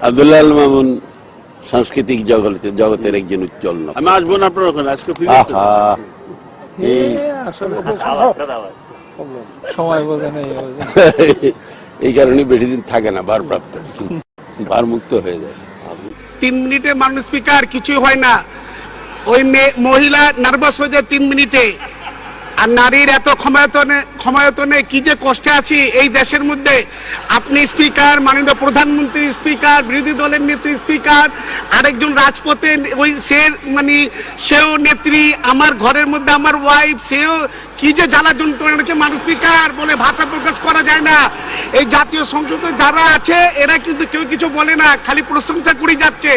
আব্দুল্লাহ আল মামুন সাংস্কৃতিক জগতে জগতের একজন উজ্জ্বল। আমি আসব না আপনার ওখানে আজকে এই সময় বোঝে এই কারণে বেশি দিন থাকে না ভারপ্রাপ্ত। ভারমুক্ত হয়ে যায়। তিন মিনিটে মানুষ স্পিকার কিছুই হয় না। ওই মেয়ে- মহিলা নার্ভাস হয়ে যায় তিন মিনিটে। আর নারীর এত ক্ষমতায়তনে ক্ষমতায়তনে কি যে কষ্টে আছি এই দেশের মধ্যে। আপনি স্পিকার, মাননীয় প্রধানমন্ত্রী স্পিকার, বিরোধী দলের নেত্রী স্পিকার, আরেকজন রাজপথে ওই সে মানে সেও নেত্রী, আমার ঘরের মধ্যে আমার ওয়াইফ সেও কি যে জ্বালা যন্ত্রণা হচ্ছে মানুষ স্পিকার বলে ভাষা প্রকাশ করা যায় না। এই জাতীয় সংসদে যারা আছে, এরা কিন্তু কেউ কিছু বলে না, খালি প্রশংসা করে যাচ্ছে।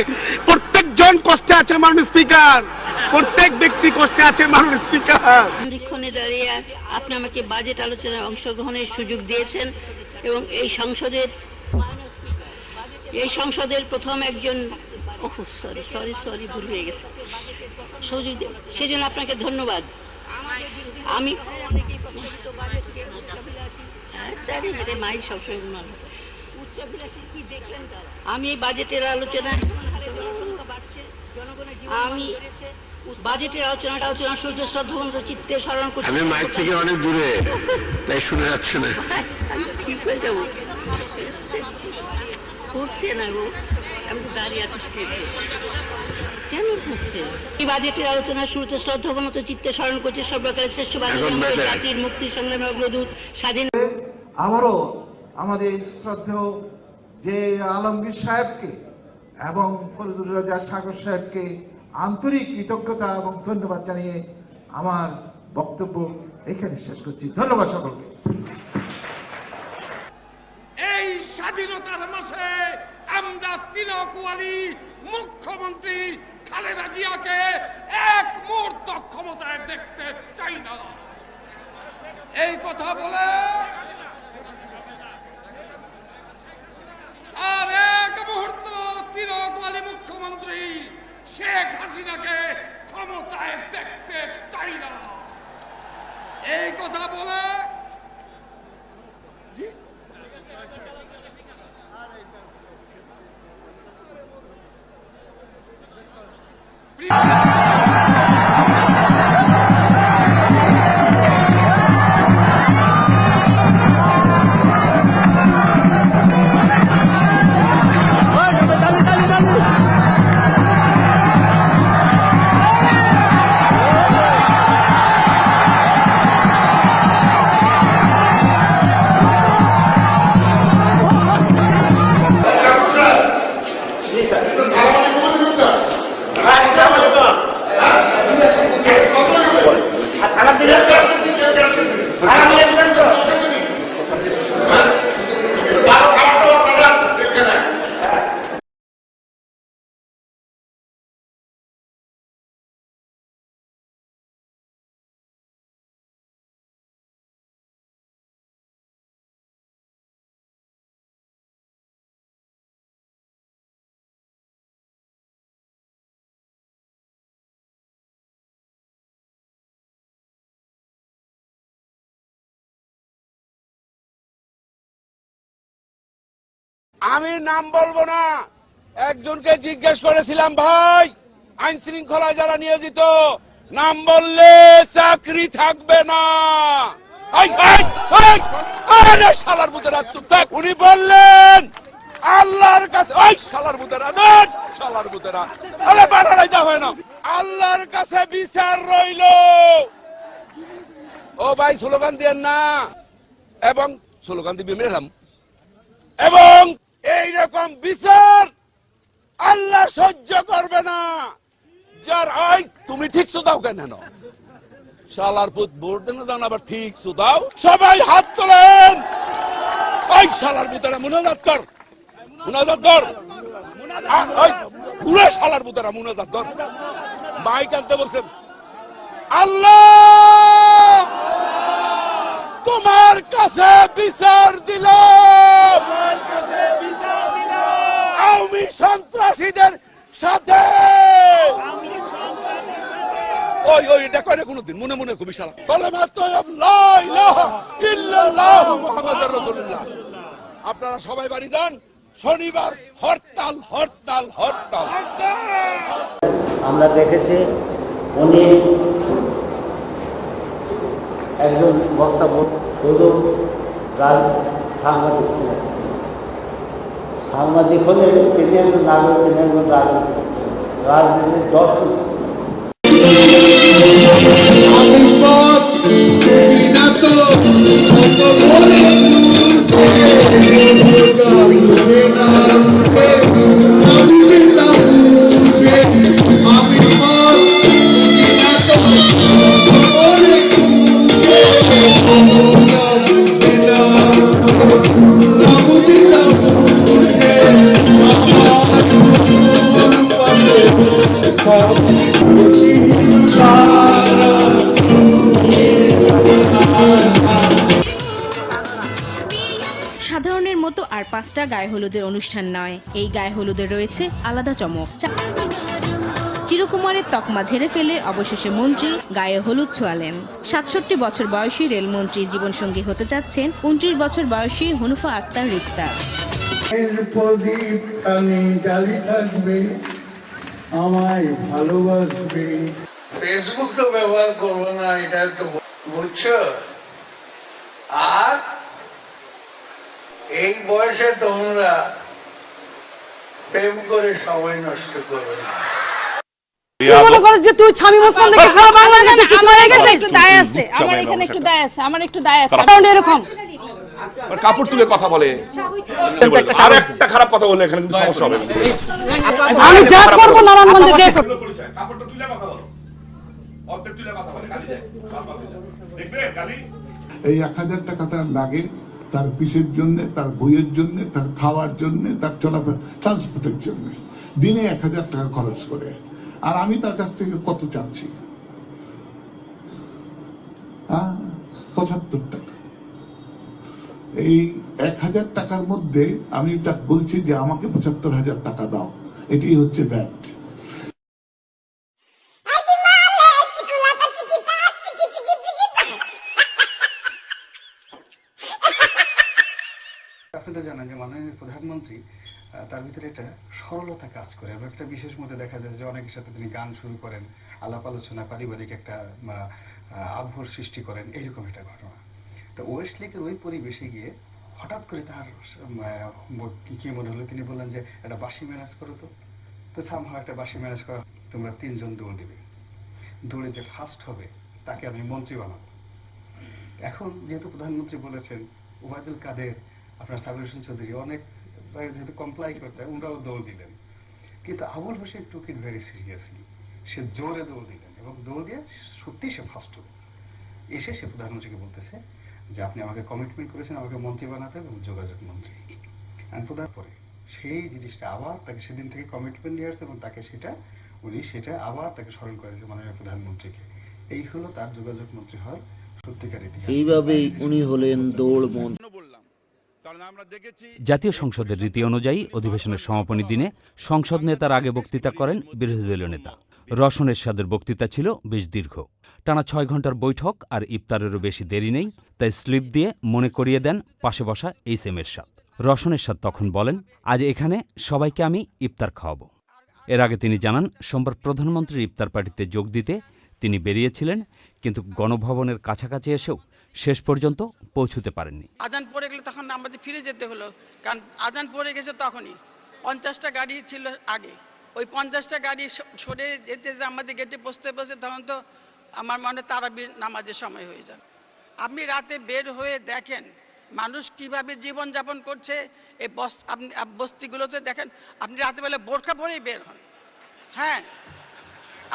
প্রত্যেকজন কষ্টে আছে মানুষ স্পিকার। প্রত্যেক ব্যক্তি কষ্টে আছে মানুষ স্পিকার সন্ধিক্ষণে দাঁড়িয়ে আপনি আমাকে বাজেট আলোচনায় অংশগ্রহণের সুযোগ দিয়েছেন এবং এই সংসদের এই সংসদের প্রথম একজন ওহ সরি সরি সরি ভুল হয়ে গেছে। সেজন্য আপনাকে ধন্যবাদ। আমি হ্যাঁ, মাই সবসময় আমি এই বাজেটের আলোচনায় আমি বাজেটের আলোচনা আলোচনা সূর্য শ্রদ্ধাবন্ত চিত্তে স্মরণ করছি। আমি মাইক থেকে অনেক দূরে তাই শুনে যাচ্ছে না। ঠিক হয়ে যাব? হচ্ছে না গো। আমি তো দাঁড়িয়ে আছি স্টেজে কেন হচ্ছে? এই বাজেটের আলোচনা শুরুতে শ্রদ্ধাবনত চিত্তে স্মরণ করছে সর্বকালের শ্রেষ্ঠ. জাতির মুক্তি সংগ্রামের অগ্রদূত স্বাধীন আবারও আমাদের শ্রদ্ধেয় যে আলমগীর সাহেবকে এবং ফরিদুর রাজা সাগর সাহেবকে আন্তরিক কৃতজ্ঞতা এবং ধন্যবাদ জানিয়ে আমার বক্তব্য এখানে শেষ করছি। ধন্যবাদ সকলকে। এই স্বাধীনতার মাসে আমরা তিলকওয়ালি মুখ্যমন্ত্রী খালেদা জিয়াকে এক মুহূর্ত ক্ষমতায় দেখতে চাই না। এই কথা বলে আর এক মুহূর্ত তিলকওয়ালি মুখ্যমন্ত্রী শেখ হাসিনাকে ক্ষমতায় দেখতে চাই না। এই কথা বলে আমি নাম বলব না। একজনকে জিজ্ঞেস করেছিলাম, ভাই, আইন শৃঙ্খলায় যারা নিয়োজিত, নাম বললে চাকরি থাকবে না। শালার বুতেরা চুপ থাক। উনি বললেন, আল্লাহর কাছে ওই শালার বুতেরা ধর, শালার বুতেরা আরে বাড়াই যা হয় না। আল্লাহর কাছে বিচার রইল। ও ভাই, স্লোগান দিয়েন না। এবং, স্লোগান দিবি মেরাম এবং এই রকম বিচার আল্লাহ সহ্য করবে না। যার আই তুমি ঠিক দাও কেন? শালার পুত ভোট দেন দাও না আবার ঠিক দাও সবাই হাত তোলেন। ওই শালার পুতেরা মুনাজাত কর। মুনাজাত কর। পুরো শালার পুতেরা মুনাজাত কর। মাইক আনতে বলছেন, আল্লাহ, তোমার কাছে বিচার দিলাম। আওয়ামী সন্ত্রাসীদের সাথে। ওই ওই, এটা করে কোনদিন, মনে মনে খুবই সারা কলেমা রাসূলুল্লাহ। আপনারা সবাই বাড়ি যান। শনিবার, হরতাল হরতাল হরতাল। আমরা দেখেছি উনি একজন বক্তা ব- শুধু রাজ সাংবাদিক ছিলেন। সাংবাদিক হলে তিনি একজন নাগরিক তিনি একজন রাজনীতি ছিলেন রাজনীতির দশ গায়ে হলুদের অনুষ্ঠান নয়। এই গায়ে হলুদে রয়েছে আলাদা চমক। চিরকুমারের তকমা ঝেড়ে ফেলে অবশেষে মন্ত্রী গায়ে হলুদ ছোঁয়ালেন। সাতষট্টি বছর বয়সী রেলমন্ত্রী জীবনসঙ্গী হতে যাচ্ছেন উনত্রিশ বছর বয়সী হনুফা আক্তার রিক্তা আমায় ভালোবাসবে। ফেসবুক তো ব্যবহার করব না এটা তো বুঝছ? আর এই বয়সে তোমরা প্রেম করে সময় নষ্ট না মনে করো যে তুই স্বামী মুসলমান সারা বাংলাদেশে কিছু হয়ে গেছে একটু দায় আছে আমার এখানে একটু দায় আছে আমার একটু দায় আছে এরকম কাপড় তুলে কথা বলে আর একটা খারাপ কথা বললে এখানে কিন্তু সমস্যা হবে আমি যা করব নারায়ণগঞ্জে যে করব কাপড়টা তুলে কথা বলো অর্ধেক তুলে কথা বলে গালি দেখবে গালি এই এক হাজার টাকা তার লাগে তার ফিসের জন্য তার বইয়ের জন্য তার খাওয়ার জন্য তার চলাফেরা ট্রান্সপোর্টের জন্য। দিনে এক হাজার টাকা খরচ করে। আর আমি তার কাছ থেকে কত চাচ্ছি? হ্যাঁ, পঁচাত্তর টাকা। এই এক হাজার টাকার মধ্যে আমি বলছি যে আমাকে পঁচাত্তর হাজার টাকা দাও এটাই হচ্ছে ভ্যাট আপনাদের জানেন যে মাননীয় প্রধানমন্ত্রী তার ভিতরে একটা সরলতা কাজ করে এবং একটা বিশেষ মধ্যে দেখা যায় যে অনেকের সাথে তিনি গান শুরু করেন, আলাপ আলোচনা, পারিবারিক একটা আবহর সৃষ্টি করেন এইরকম একটা ঘটনা। তো ওয়েস্ট লেকের ওই পরিবেশে গিয়ে হঠাৎ করে তার কি মনে হলো? তিনি বললেন যে, একটা বাসি ম্যানেজ করো তো। তো সামহাও একটা বাসি ম্যানেজ করা, তোমরা তিনজন দৌড় দিবে। দৌড়ে যে ফার্স্ট হবে, তাকে আমি মন্ত্রী বানাবো। এখন যেহেতু প্রধানমন্ত্রী বলেছেন, ওবায়দুল কাদের আপনার সাবির হোসেন চৌধুরী, অনেক যেহেতু কমপ্লাই করতে ওনারাও দৌড় দিলেন। কিন্তু Abul Hossain took it very seriously সে জোরে দৌড় দিলেন এবং দৌড় দিয়ে সত্যি সে ফার্স্ট হলো। এসে সে প্রধানমন্ত্রীকে বলতেছে যে, আপনি আমাকে কমিটমেন্ট করেছেন, আমাকে মন্ত্রী বানাতে এবং যোগাযোগ মন্ত্রী। প্রধান পরে সেই জিনিসটা আবার তাকে সেদিন থেকে কমিটমেন্ট নিয়ে আসছে এবং তাকে সেটা, উনি সেটা আবার তাকে স্মরণ করেছে মাননীয় প্রধানমন্ত্রীকে এই হলো তার যোগাযোগ মন্ত্রী হওয়ার সত্যিকার এইভাবেই উনি হলেন দৌড় মন বললাম কারণ আমরা দেখেছি জাতীয় সংসদের রীতি অনুযায়ী অধিবেশনের সমাপনী দিনে সংসদ নেতার আগে বক্তৃতা করেন বিরোধী দলীয় নেতা। রসন এরশাদের বক্তৃতা ছিল বেশ দীর্ঘ। টানা ছয় ঘণ্টার বৈঠক আর ইফতারেরও বেশি দেরি নেই, তাই স্লিপ দিয়ে মনে করিয়ে দেন পাশে বসা এইচ এম এরশাদ। রসন এরশাদ তখন বলেন, আজ এখানে সবাইকে আমি ইফতার খাওয়াবো। এর আগে তিনি জানান, সোমবার প্রধানমন্ত্রীর ইফতার পার্টিতে যোগ দিতে তিনি বেরিয়েছিলেন, কিন্তু গণভবনের কাছাকাছি এসেও শেষ পর্যন্ত পৌঁছতে পারেননি। আজান পড়ে গেলে তখন আমাদের ফিরে যেতে হলো, কারণ আজান পড়ে গেছে তখনই। পঞ্চাশটা গাড়ি ছিল আগে। ওই পঞ্চাশটা গাড়ি সরে যেতে যেতে আমাদের গেটে বসতে বসে তখন তো আমার মনে তারাবির নামাজের সময় হয়ে যাবে। আপনি রাতে বের হয়ে দেখেন মানুষ কীভাবে জীবনযাপন করছে এই বস, আপনি বস্তিগুলোতে দেখেন, আপনি রাতেবেলা বোরখা পরেই বের হন। হ্যাঁ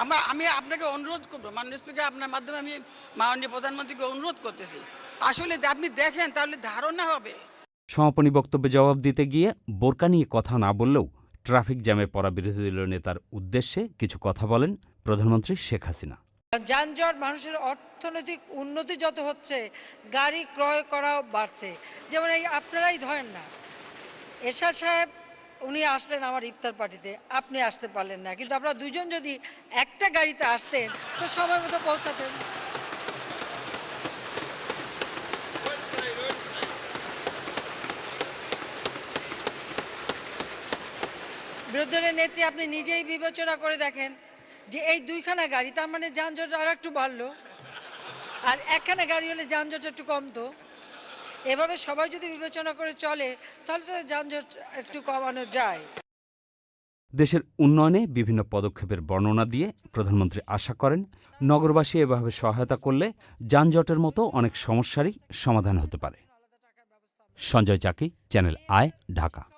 আমরা আমি আপনাকে অনুরোধ করব মাননীয় স্পিকার আপনার মাধ্যমে আমি মাননীয় প্রধানমন্ত্রীকে অনুরোধ করতেছি। আসলে আপনি দেখেন তাহলে ধারণা হবে। সমাপনী বক্তব্যে জবাব দিতে গিয়ে বোরকা নিয়ে কথা না বললেও ট্রাফিক জ্যামে পড়া বিরোধী দলীয় নেতার উদ্দেশ্যে কিছু কথা বলেন প্রধানমন্ত্রী শেখ হাসিনা। যানজট মানুষের অর্থনৈতিক উন্নতি যত হচ্ছে গাড়ি ক্রয় করাও বাড়ছে। যেমন এই আপনারাই ধরেন না এরশাদ সাহেব উনি আসলেন আমার ইফতার পার্টিতে, আপনি আসতে পারলেন না। কিন্তু আপনারা দুজন যদি একটা গাড়িতে আসতেন, তো সময় মতো পৌঁছাতেন। বিরোধী দলের নেত্রী, আপনি নিজেই বিবেচনা করে দেখেন যে এই দুইখানা গাড়ি, তার মানে যানজট আর একটু বাড়লো। আর একখানা গাড়ি হলে যানজট একটু কমতো। এভাবে সবাই যদি বিবেচনা করে চলে, তাহলে তো যানজট একটু কমানো যায়। দেশের উন্নয়নে বিভিন্ন পদক্ষেপের বর্ণনা দিয়ে প্রধানমন্ত্রী আশা করেন, নগরবাসী এভাবে সহায়তা করলে যানজটের মতো অনেক সমস্যারই সমাধান হতে পারে। সঞ্জয় চাকি, চ্যানেল আয় ঢাকা।